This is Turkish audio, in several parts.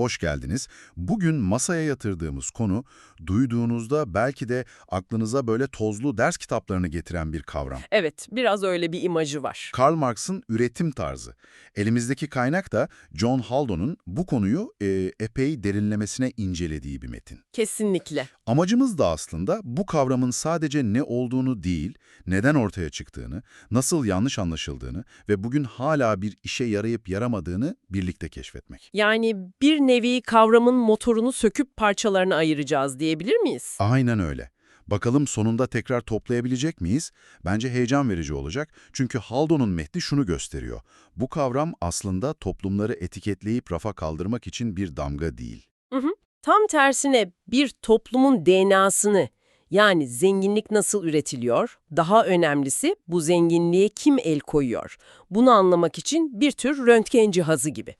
hoş geldiniz. Bugün masaya yatırdığımız konu, duyduğunuzda belki de aklınıza böyle tozlu ders kitaplarını getiren bir kavram. Evet, biraz öyle bir imajı var. Karl Marx'ın üretim tarzı. Elimizdeki kaynak da John Haldon'un bu konuyu e, epey derinlemesine incelediği bir metin. Kesinlikle. Amacımız da aslında bu kavramın sadece ne olduğunu değil, neden ortaya çıktığını, nasıl yanlış anlaşıldığını ve bugün hala bir işe yarayıp yaramadığını birlikte keşfetmek. Yani bir nevi kavramın motorunu söküp parçalarına ayıracağız diyebilir miyiz? Aynen öyle. Bakalım sonunda tekrar toplayabilecek miyiz? Bence heyecan verici olacak. Çünkü Haldon'un metni şunu gösteriyor. Bu kavram aslında toplumları etiketleyip rafa kaldırmak için bir damga değil. Tam tersine bir toplumun DNA'sını yani zenginlik nasıl üretiliyor, daha önemlisi bu zenginliğe kim el koyuyor, bunu anlamak için bir tür röntgen cihazı gibi.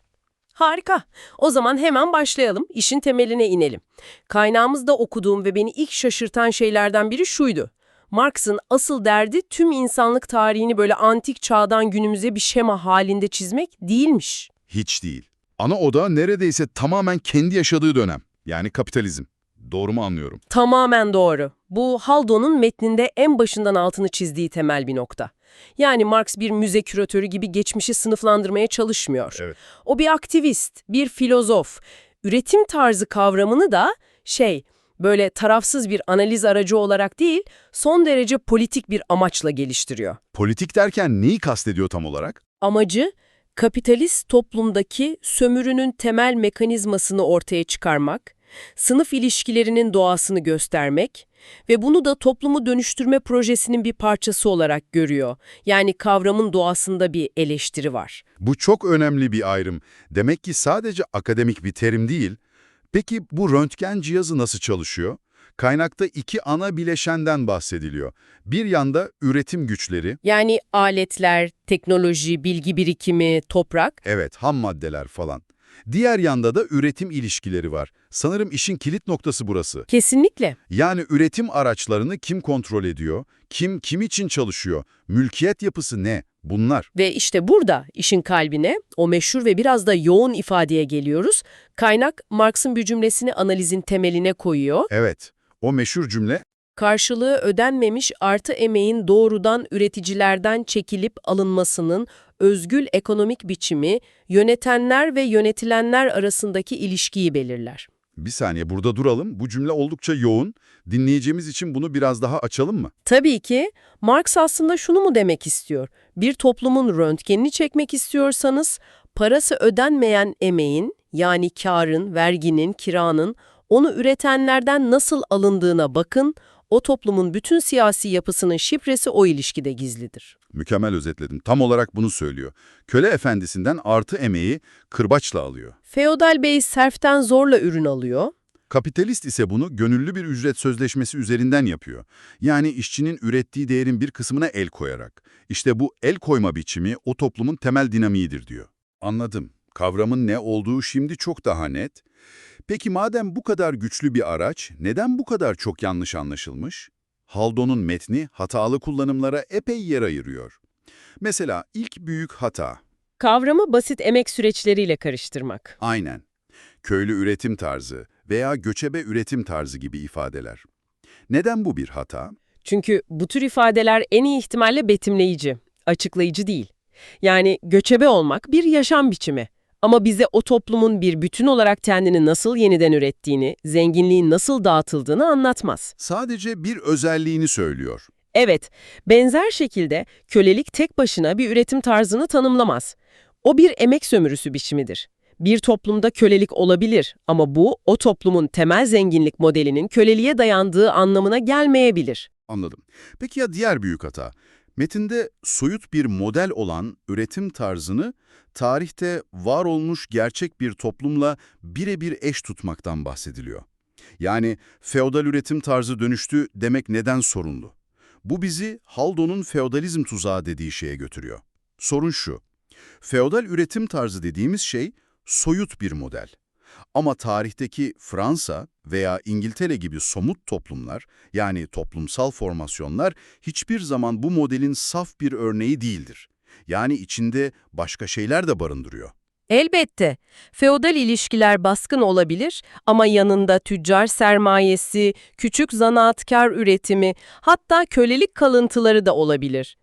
Harika. O zaman hemen başlayalım, işin temeline inelim. Kaynağımızda okuduğum ve beni ilk şaşırtan şeylerden biri şuydu. Marx'ın asıl derdi tüm insanlık tarihini böyle antik çağdan günümüze bir şema halinde çizmek değilmiş. Hiç değil. Ana oda neredeyse tamamen kendi yaşadığı dönem. Yani kapitalizm. Doğru mu anlıyorum? Tamamen doğru. Bu Haldon'un metninde en başından altını çizdiği temel bir nokta. Yani Marx bir müze küratörü gibi geçmişi sınıflandırmaya çalışmıyor. Evet. O bir aktivist, bir filozof. Üretim tarzı kavramını da şey, böyle tarafsız bir analiz aracı olarak değil, son derece politik bir amaçla geliştiriyor. Politik derken neyi kastediyor tam olarak? Amacı, kapitalist toplumdaki sömürünün temel mekanizmasını ortaya çıkarmak, sınıf ilişkilerinin doğasını göstermek ve bunu da toplumu dönüştürme projesinin bir parçası olarak görüyor. Yani kavramın doğasında bir eleştiri var. Bu çok önemli bir ayrım. Demek ki sadece akademik bir terim değil. Peki bu röntgen cihazı nasıl çalışıyor? Kaynakta iki ana bileşenden bahsediliyor. Bir yanda üretim güçleri, Yani aletler, teknoloji, bilgi birikimi, toprak evet ham maddeler falan. Diğer yanda da üretim ilişkileri var. Sanırım işin kilit noktası burası. kesinlikle. Yani üretim araçlarını kim kontrol ediyor, kim kim için çalışıyor, mülkiyet yapısı ne? Bunlar. Ve işte burada işin kalbine, o meşhur ve biraz da yoğun ifadeye geliyoruz. Kaynak Marx'ın bir cümlesini analizin temeline koyuyor. Evet, o meşhur cümle Karşılığı ödenmemiş artı emeğin doğrudan üreticilerden çekilip alınmasının özgül ekonomik biçimi, yönetenler ve yönetilenler arasındaki ilişkiyi belirler. Bir saniye burada duralım. Bu cümle oldukça yoğun. Dinleyeceğimiz için bunu biraz daha açalım mı? Tabii ki Marx aslında şunu mu demek istiyor? Bir toplumun röntgenini çekmek istiyorsanız, parası ödenmeyen emeğin, yani karın, verginin, kiranın, onu üretenlerden nasıl alındığına bakın, o toplumun bütün siyasi yapısının şifresi o ilişkide gizlidir. Mükemmel özetledim. Tam olarak bunu söylüyor. Köle efendisinden artı emeği kırbaçla alıyor. Feodal bey serften zorla ürün alıyor. Kapitalist ise bunu gönüllü bir ücret sözleşmesi üzerinden yapıyor. Yani işçinin ürettiği değerin bir kısmına el koyarak. İşte bu el koyma biçimi o toplumun temel dinamiğidir diyor. Anladım. Kavramın ne olduğu şimdi çok daha net. Peki madem bu kadar güçlü bir araç, neden bu kadar çok yanlış anlaşılmış? Haldon'un metni hatalı kullanımlara epey yer ayırıyor. Mesela ilk büyük hata, Kavramı basit emek süreçleriyle karıştırmak. aynen, köylü üretim tarzı veya göçebe üretim tarzı gibi ifadeler. Neden bu bir hata? Çünkü bu tür ifadeler en iyi ihtimalle betimleyici, açıklayıcı değil. Yani göçebe olmak bir yaşam biçimi. Ama bize o toplumun bir bütün olarak kendini nasıl yeniden ürettiğini, zenginliğin nasıl dağıtıldığını anlatmaz. Sadece bir özelliğini söylüyor. Evet, benzer şekilde kölelik tek başına bir üretim tarzını tanımlamaz. O bir emek sömürüsü biçimidir. Bir toplumda kölelik olabilir ama bu o toplumun temel zenginlik modelinin köleliğe dayandığı anlamına gelmeyebilir. Anladım. Peki ya diğer büyük hata? Metinde soyut bir model olan üretim tarzını tarihte var olmuş gerçek bir toplumla birebir eş tutmaktan bahsediliyor. Yani feodal üretim tarzı dönüştü demek neden sorunlu? Bu bizi Haldon'un feodalizm tuzağı dediği şeye götürüyor. Sorun şu, feodal üretim tarzı dediğimiz şey soyut bir model. Ama tarihteki Fransa veya İngiltere gibi somut toplumlar, yani toplumsal formasyonlar hiçbir zaman bu modelin saf bir örneği değildir. Yani içinde başka şeyler de barındırıyor. Elbette. Feodal ilişkiler baskın olabilir ama yanında tüccar sermayesi, küçük zanaatkar üretimi, hatta kölelik kalıntıları da olabilir.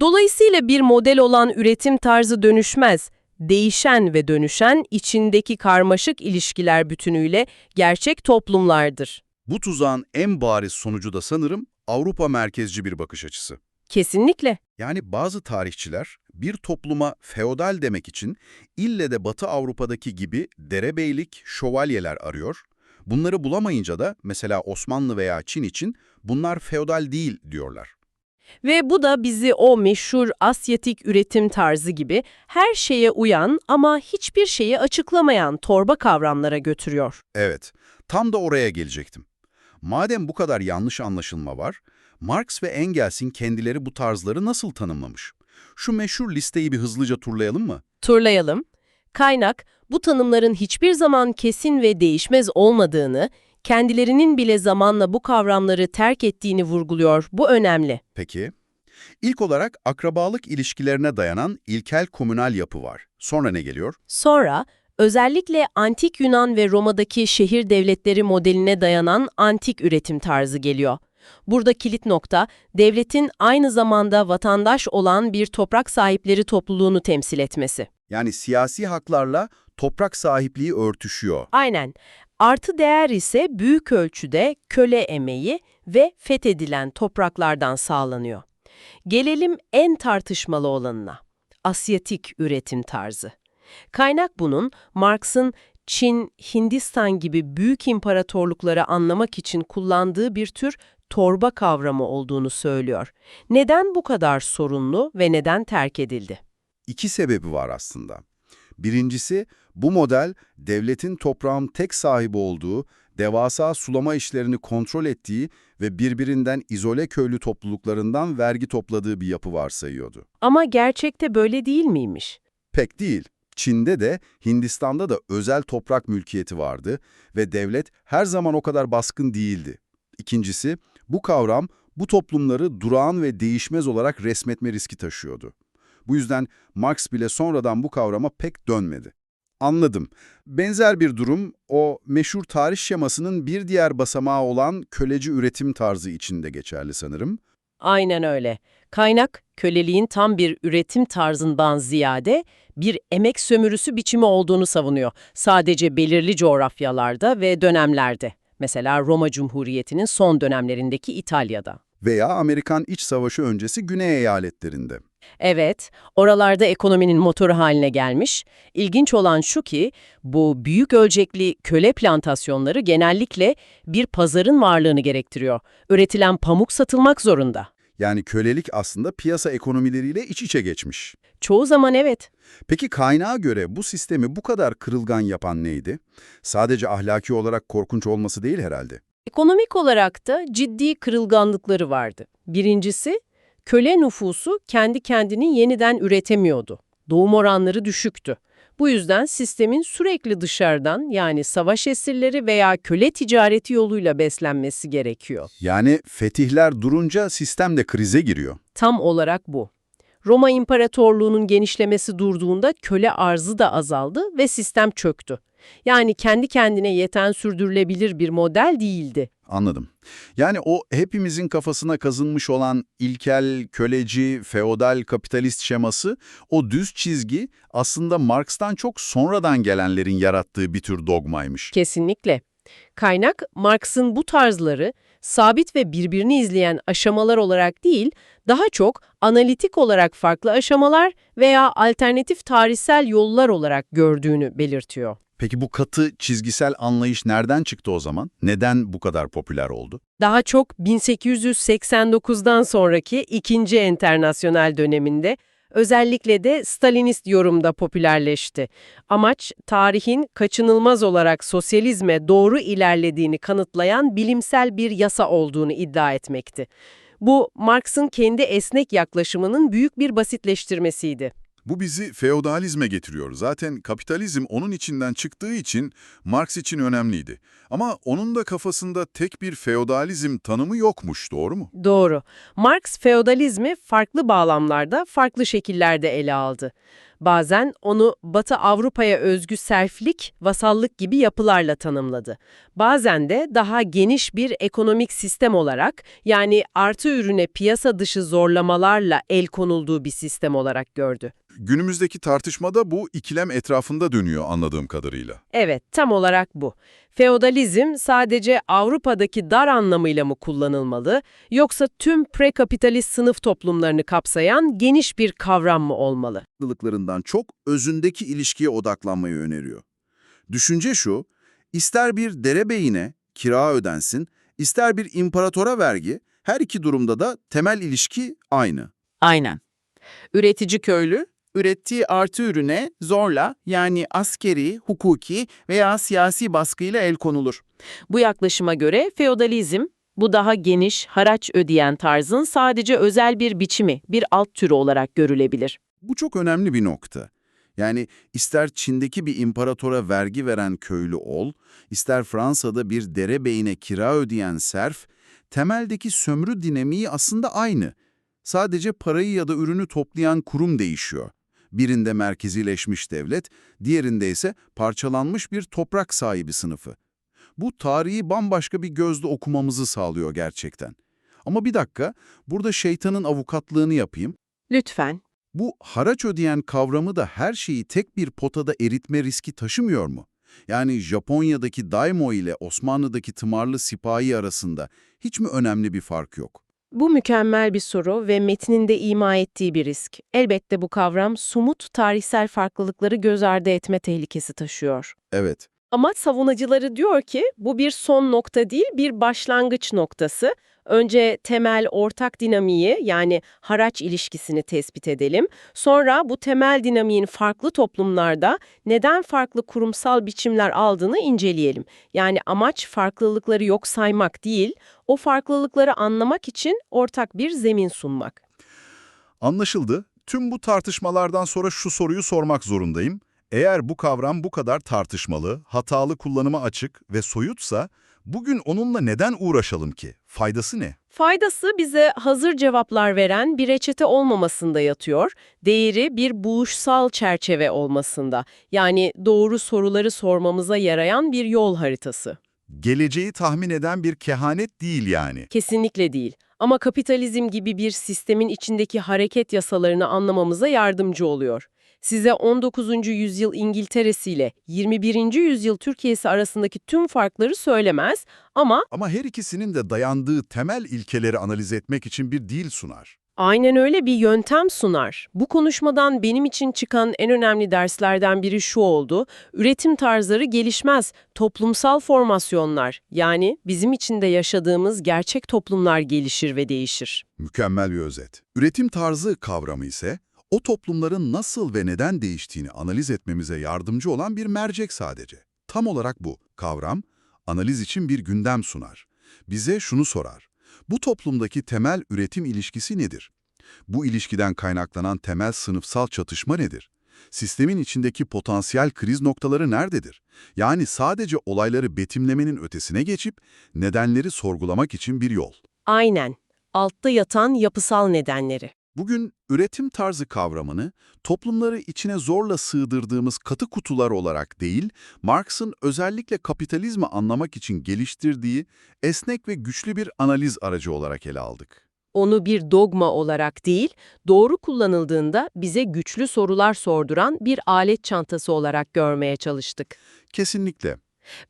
Dolayısıyla bir model olan üretim tarzı dönüşmez. Değişen ve dönüşen içindeki karmaşık ilişkiler bütünüyle gerçek toplumlardır. Bu tuzağın en bariz sonucu da sanırım Avrupa merkezci bir bakış açısı. Kesinlikle. Yani bazı tarihçiler bir topluma feodal demek için ille de Batı Avrupa'daki gibi derebeylik, şövalyeler arıyor. Bunları bulamayınca da mesela Osmanlı veya Çin için bunlar feodal değil diyorlar. Ve bu da bizi o meşhur Asyatik üretim tarzı gibi her şeye uyan ama hiçbir şeyi açıklamayan torba kavramlara götürüyor. Evet, tam da oraya gelecektim. Madem bu kadar yanlış anlaşılma var, Marx ve Engels'in kendileri bu tarzları nasıl tanımlamış? Şu meşhur listeyi bir hızlıca turlayalım mı? Turlayalım. Kaynak, bu tanımların hiçbir zaman kesin ve değişmez olmadığını, kendilerinin bile zamanla bu kavramları terk ettiğini vurguluyor. Bu önemli. Peki. İlk olarak akrabalık ilişkilerine dayanan ilkel komünal yapı var. Sonra ne geliyor? Sonra, özellikle antik Yunan ve Roma'daki şehir devletleri modeline dayanan antik üretim tarzı geliyor. Burada kilit nokta, devletin aynı zamanda vatandaş olan bir toprak sahipleri topluluğunu temsil etmesi. Yani siyasi haklarla toprak sahipliği örtüşüyor. Aynen. Artı değer ise büyük ölçüde köle emeği ve fethedilen topraklardan sağlanıyor. Gelelim en tartışmalı olanına. Asyatik üretim tarzı. Kaynak bunun Marx'ın Çin, Hindistan gibi büyük imparatorlukları anlamak için kullandığı bir tür torba kavramı olduğunu söylüyor. Neden bu kadar sorunlu ve neden terk edildi? İki sebebi var aslında. Birincisi, bu model devletin toprağın tek sahibi olduğu, devasa sulama işlerini kontrol ettiği ve birbirinden izole köylü topluluklarından vergi topladığı bir yapı varsayıyordu. Ama gerçekte böyle değil miymiş? Pek değil. Çin'de de Hindistan'da da özel toprak mülkiyeti vardı ve devlet her zaman o kadar baskın değildi. İkincisi, bu kavram bu toplumları durağan ve değişmez olarak resmetme riski taşıyordu. Bu yüzden Marx bile sonradan bu kavrama pek dönmedi. Anladım. Benzer bir durum o meşhur tarih şemasının bir diğer basamağı olan köleci üretim tarzı içinde geçerli sanırım. Aynen öyle. Kaynak, köleliğin tam bir üretim tarzından ziyade bir emek sömürüsü biçimi olduğunu savunuyor. Sadece belirli coğrafyalarda ve dönemlerde. Mesela Roma Cumhuriyeti'nin son dönemlerindeki İtalya'da. Veya Amerikan İç Savaşı öncesi Güney eyaletlerinde. Evet, oralarda ekonominin motoru haline gelmiş. İlginç olan şu ki, bu büyük ölçekli köle plantasyonları genellikle bir pazarın varlığını gerektiriyor. Üretilen pamuk satılmak zorunda. Yani kölelik aslında piyasa ekonomileriyle iç içe geçmiş. Çoğu zaman evet. Peki kaynağa göre bu sistemi bu kadar kırılgan yapan neydi? Sadece ahlaki olarak korkunç olması değil herhalde. Ekonomik olarak da ciddi kırılganlıkları vardı. Birincisi, köle nüfusu kendi kendini yeniden üretemiyordu. Doğum oranları düşüktü. Bu yüzden sistemin sürekli dışarıdan yani savaş esirleri veya köle ticareti yoluyla beslenmesi gerekiyor. Yani fetihler durunca sistem de krize giriyor. Tam olarak bu. Roma İmparatorluğu'nun genişlemesi durduğunda köle arzı da azaldı ve sistem çöktü. Yani kendi kendine yeten sürdürülebilir bir model değildi. Anladım. Yani o hepimizin kafasına kazınmış olan ilkel, köleci, feodal, kapitalist şeması, o düz çizgi aslında Marx'tan çok sonradan gelenlerin yarattığı bir tür dogmaymış. Kesinlikle. Kaynak, Marx'ın bu tarzları sabit ve birbirini izleyen aşamalar olarak değil, daha çok analitik olarak farklı aşamalar veya alternatif tarihsel yollar olarak gördüğünü belirtiyor. Peki bu katı çizgisel anlayış nereden çıktı o zaman? Neden bu kadar popüler oldu? Daha çok 1889'dan sonraki ikinci enternasyonel döneminde özellikle de Stalinist yorumda popülerleşti. Amaç tarihin kaçınılmaz olarak sosyalizme doğru ilerlediğini kanıtlayan bilimsel bir yasa olduğunu iddia etmekti. Bu Marx'ın kendi esnek yaklaşımının büyük bir basitleştirmesiydi. Bu bizi feodalizme getiriyor. Zaten kapitalizm onun içinden çıktığı için Marx için önemliydi. Ama onun da kafasında tek bir feodalizm tanımı yokmuş, doğru mu? Doğru. Marx feodalizmi farklı bağlamlarda, farklı şekillerde ele aldı. Bazen onu Batı Avrupa'ya özgü serflik, vasallık gibi yapılarla tanımladı. Bazen de daha geniş bir ekonomik sistem olarak yani artı ürüne piyasa dışı zorlamalarla el konulduğu bir sistem olarak gördü. Günümüzdeki tartışmada bu ikilem etrafında dönüyor anladığım kadarıyla. Evet, tam olarak bu. Feodalizm sadece Avrupa'daki dar anlamıyla mı kullanılmalı, yoksa tüm prekapitalist sınıf toplumlarını kapsayan geniş bir kavram mı olmalı? Farklılıklarından çok özündeki ilişkiye odaklanmayı öneriyor. Düşünce şu, ister bir derebeyine kira ödensin, ister bir imparatora vergi, her iki durumda da temel ilişki aynı. Aynen. Üretici köylü, ürettiği artı ürüne zorla yani askeri, hukuki veya siyasi baskıyla el konulur. Bu yaklaşıma göre feodalizm, bu daha geniş, haraç ödeyen tarzın sadece özel bir biçimi, bir alt türü olarak görülebilir. Bu çok önemli bir nokta. Yani ister Çin'deki bir imparatora vergi veren köylü ol, ister Fransa'da bir derebeyine kira ödeyen serf, temeldeki sömürü dinamiği aslında aynı. Sadece parayı ya da ürünü toplayan kurum değişiyor. Birinde merkezileşmiş devlet, diğerinde ise parçalanmış bir toprak sahibi sınıfı. Bu tarihi bambaşka bir gözle okumamızı sağlıyor gerçekten. Ama bir dakika, burada şeytanın avukatlığını yapayım. Lütfen. Bu haraç ödeyen kavramı da her şeyi tek bir potada eritme riski taşımıyor mu? Yani Japonya'daki daimo ile Osmanlı'daki tımarlı sipahi arasında hiç mi önemli bir fark yok? Bu mükemmel bir soru ve metninde ima ettiği bir risk. Elbette bu kavram sumut tarihsel farklılıkları göz ardı etme tehlikesi taşıyor. Evet, Ama savunucuları diyor ki bu bir son nokta değil, bir başlangıç noktası. Önce temel ortak dinamiği yani haraç ilişkisini tespit edelim. Sonra bu temel dinamiğin farklı toplumlarda neden farklı kurumsal biçimler aldığını inceleyelim. Yani amaç farklılıkları yok saymak değil, o farklılıkları anlamak için ortak bir zemin sunmak. Anlaşıldı. Tüm bu tartışmalardan sonra şu soruyu sormak zorundayım. Eğer bu kavram bu kadar tartışmalı, hatalı kullanıma açık ve soyutsa, bugün onunla neden uğraşalım ki? Faydası ne? Faydası bize hazır cevaplar veren bir reçete olmamasında yatıyor, değeri bir buluşsal çerçeve olmasında. Yani doğru soruları sormamıza yarayan bir yol haritası. Geleceği tahmin eden bir kehanet değil yani. Kesinlikle değil. Ama kapitalizm gibi bir sistemin içindeki hareket yasalarını anlamamıza yardımcı oluyor. Size 19. yüzyıl İngiltere'si ile 21. yüzyıl Türkiye'si arasındaki tüm farkları söylemez ama Ama her ikisinin de dayandığı temel ilkeleri analiz etmek için bir dil sunar. Aynen öyle bir yöntem sunar. Bu konuşmadan benim için çıkan en önemli derslerden biri şu oldu. Üretim tarzları gelişmez. Toplumsal formasyonlar yani bizim içinde yaşadığımız gerçek toplumlar gelişir ve değişir. Mükemmel bir özet. Üretim tarzı kavramı ise o toplumların nasıl ve neden değiştiğini analiz etmemize yardımcı olan bir mercek sadece. Tam olarak bu. Kavram, analiz için bir gündem sunar. Bize şunu sorar. Bu toplumdaki temel üretim ilişkisi nedir? Bu ilişkiden kaynaklanan temel sınıfsal çatışma nedir? Sistemin içindeki potansiyel kriz noktaları nerededir? Yani sadece olayları betimlemenin ötesine geçip nedenleri sorgulamak için bir yol. Aynen. Altta yatan yapısal nedenleri. Bugün üretim tarzı kavramını toplumları içine zorla sığdırdığımız katı kutular olarak değil, Marx'ın özellikle kapitalizmi anlamak için geliştirdiği esnek ve güçlü bir analiz aracı olarak ele aldık. Onu bir dogma olarak değil, doğru kullanıldığında bize güçlü sorular sorduran bir alet çantası olarak görmeye çalıştık. Kesinlikle.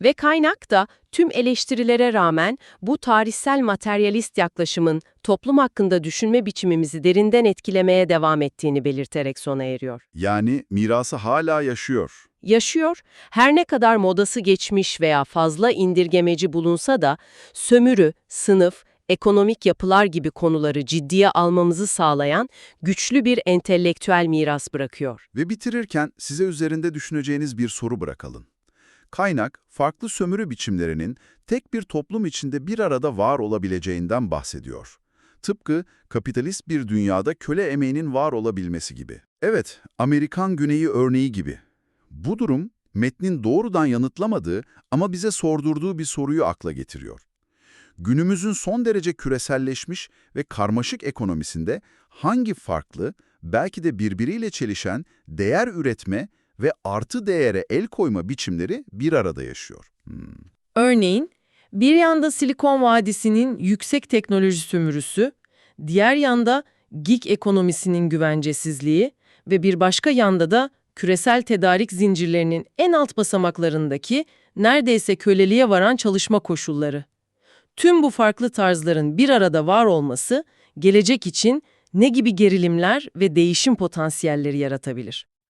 Ve kaynak da tüm eleştirilere rağmen bu tarihsel materyalist yaklaşımın toplum hakkında düşünme biçimimizi derinden etkilemeye devam ettiğini belirterek sona eriyor. Yani mirası hala yaşıyor. Yaşıyor, her ne kadar modası geçmiş veya fazla indirgemeci bulunsa da sömürü, sınıf, ekonomik yapılar gibi konuları ciddiye almamızı sağlayan güçlü bir entelektüel miras bırakıyor. Ve bitirirken size üzerinde düşüneceğiniz bir soru bırakalım. Kaynak, farklı sömürü biçimlerinin tek bir toplum içinde bir arada var olabileceğinden bahsediyor. Tıpkı kapitalist bir dünyada köle emeğinin var olabilmesi gibi. Evet, Amerikan Güneyi örneği gibi. Bu durum, metnin doğrudan yanıtlamadığı ama bize sordurduğu bir soruyu akla getiriyor. Günümüzün son derece küreselleşmiş ve karmaşık ekonomisinde hangi farklı, belki de birbiriyle çelişen değer üretme ve artı değere el koyma biçimleri bir arada yaşıyor. Hmm. Örneğin, bir yanda Silikon Vadisi'nin yüksek teknoloji sömürüsü, diğer yanda gig ekonomisinin güvencesizliği ve bir başka yanda da küresel tedarik zincirlerinin en alt basamaklarındaki neredeyse köleliğe varan çalışma koşulları. Tüm bu farklı tarzların bir arada var olması, gelecek için ne gibi gerilimler ve değişim potansiyelleri yaratabilir?